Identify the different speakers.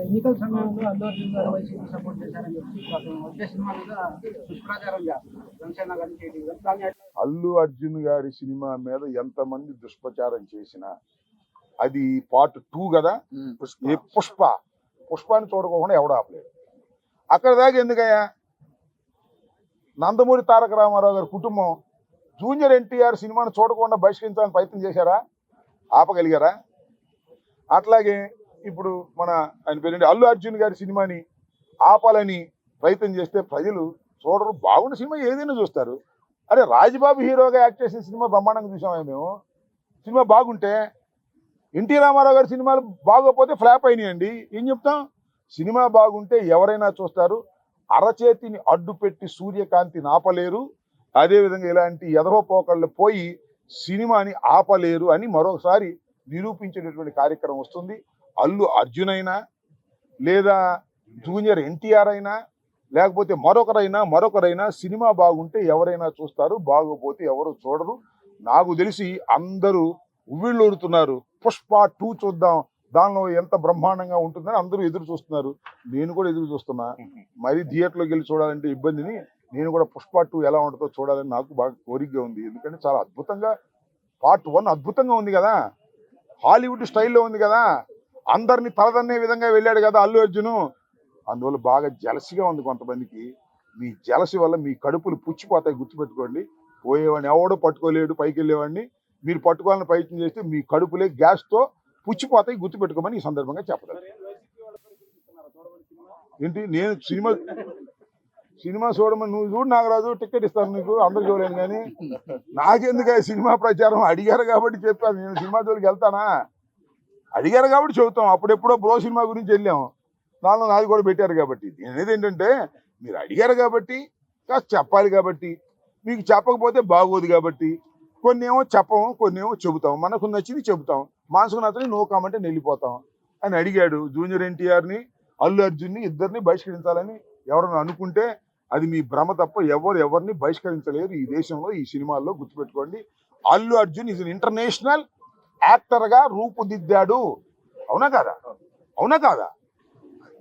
Speaker 1: ఎన్నికల సమయంలో అల్లు అర్జున్ గారు వైసీపీ సపోర్ట్ చేశారని చెప్పి అతను వచ్చే సినిమా మీద దుష్ప్రచారం చేస్తారు జనసేన కానీ టీడీ కానీ దాన్ని ఎట్లా
Speaker 2: అల్లు అర్జున్ గారి సినిమా మీద ఎంతమంది దుష్ప్రచారం చేసినా అది పార్ట్ టూ కదా? ఏ పుష్ప? పుష్పాన్ని చూడకోకుండా ఎవడు ఆపలేడు అక్కడ దాకా ఎందుకయ్యా? నందమూరి తారక రామారావు గారి కుటుంబం జూనియర్ ఎన్టీఆర్ సినిమాను చూడకుండా బహిష్కరించాలని ప్రయత్నం చేశారా? ఆపగలిగారా? అట్లాగే ఇప్పుడు మన ఆయన పేరు అల్లు అర్జున్ గారి సినిమాని ఆపాలని ప్రయత్నం చేస్తే ప్రజలు చూడరు. బాగున్న సినిమా ఏదైనా చూస్తారు. అరే రాజబాబు హీరోగా యాక్ట్ చేసిన సినిమా బ్రహ్మాండంగా చూసామే మేము? సినిమా బాగుంటే ఎన్టీ రామారావు గారి సినిమాలు బాగోకపోతే ఫ్లాప్ అయినాయండి. ఏం చెప్తాం? సినిమా బాగుంటే ఎవరైనా చూస్తారు. అరచేతిని అడ్డు పెట్టి సూర్యకాంతిని ఆపలేరు. అదేవిధంగా ఇలాంటి ఎదవ పోకళ్ళు పోయి సినిమాని ఆపలేరు అని మరొకసారి నిరూపించేటటువంటి కార్యక్రమం వస్తుంది. అల్లు అర్జున్ అయినా లేదా జూనియర్ ఎన్టీఆర్ అయినా లేకపోతే మరొకరైనా మరొకరైనా సినిమా బాగుంటే ఎవరైనా చూస్తారు బాగోపోతే ఎవరు చూడరు. నాకు తెలిసి అందరూ ఉవ్విళ్ళూరుతున్నారు. పుష్ప టూ చూద్దాం దానిలో ఎంత బ్రహ్మాండంగా ఉంటుందని అందరూ ఎదురు చూస్తున్నారు. నేను కూడా ఎదురు చూస్తున్నా. మరి థియేటర్లోకి వెళ్ళి చూడాలంటే ఇబ్బందిని నేను కూడా పుష్ప టూ ఎలా ఉంటుందో చూడాలని నాకు బాగా కోరికగా ఉంది. ఎందుకంటే చాలా అద్భుతంగా పార్ట్ వన్ అద్భుతంగా ఉంది కదా. హాలీవుడ్ స్టైల్లో ఉంది కదా. అందరిని తలదన్నే విధంగా వెళ్ళాడు కదా అల్లు అర్జును. అందువల్ల బాగా జలసిగా ఉంది కొంతమందికి. మీ జలసి వల్ల మీ కడుపులు పుచ్చిపోతాయి గుర్తుపెట్టుకోండి. పోయేవాడిని ఎవడో పట్టుకోలేడు పైకి వెళ్ళేవాడిని మీరు పట్టుకోవాలని ప్రయత్నం చేస్తే మీ కడుపులే గ్యాస్తో పుచ్చిపోతాయి గుర్తుపెట్టుకోమని ఈ సందర్భంగా చెప్పగలను. ఏంటి? నేను సినిమా సినిమా చూడమని నువ్వు చూడు నాగరాజు టికెట్ ఇస్తాను నీకు అందరు చూడలేను కానీ. నాకెందుకు సినిమా ప్రచారం? అడిగారు కాబట్టి చెప్పాను. నేను సినిమా జోలికి వెళ్తానా? అడిగారు కాబట్టి చెబుతాం. అప్పుడెప్పుడో బ్రో సినిమా గురించి వెళ్ళాము దానిలో నాది కూడా పెట్టారు కాబట్టి. నేను అనేది ఏంటంటే మీరు అడిగారు కాబట్టి కాస్త చెప్పాలి కాబట్టి మీకు చెప్పకపోతే బాగోదు కాబట్టి కొన్ని ఏమో చెప్పము కొన్ని ఏమో చెబుతాం. మనకు నచ్చింది చెబుతాం. మనసుకు నచ్చని నో కామంటే వెళ్ళిపోతాం అని అడిగాడు జూనియర్ ఎన్టీఆర్ని అల్లు అర్జున్ని ఇద్దరిని బహిష్కరించాలని ఎవరైనా అనుకుంటే అది మీ భ్రమ తప్ప ఎవరు ఎవరిని బహిష్కరించలేరు. ఈ దేశంలో ఈ సినిమాల్లో గుర్తుపెట్టుకోండి. అల్లు అర్జున్ ఇస్ ఇంటర్నేషనల్ యాక్టర్గా రూపుదిద్దాడు. అవునా కాదా? అవునా కాదా?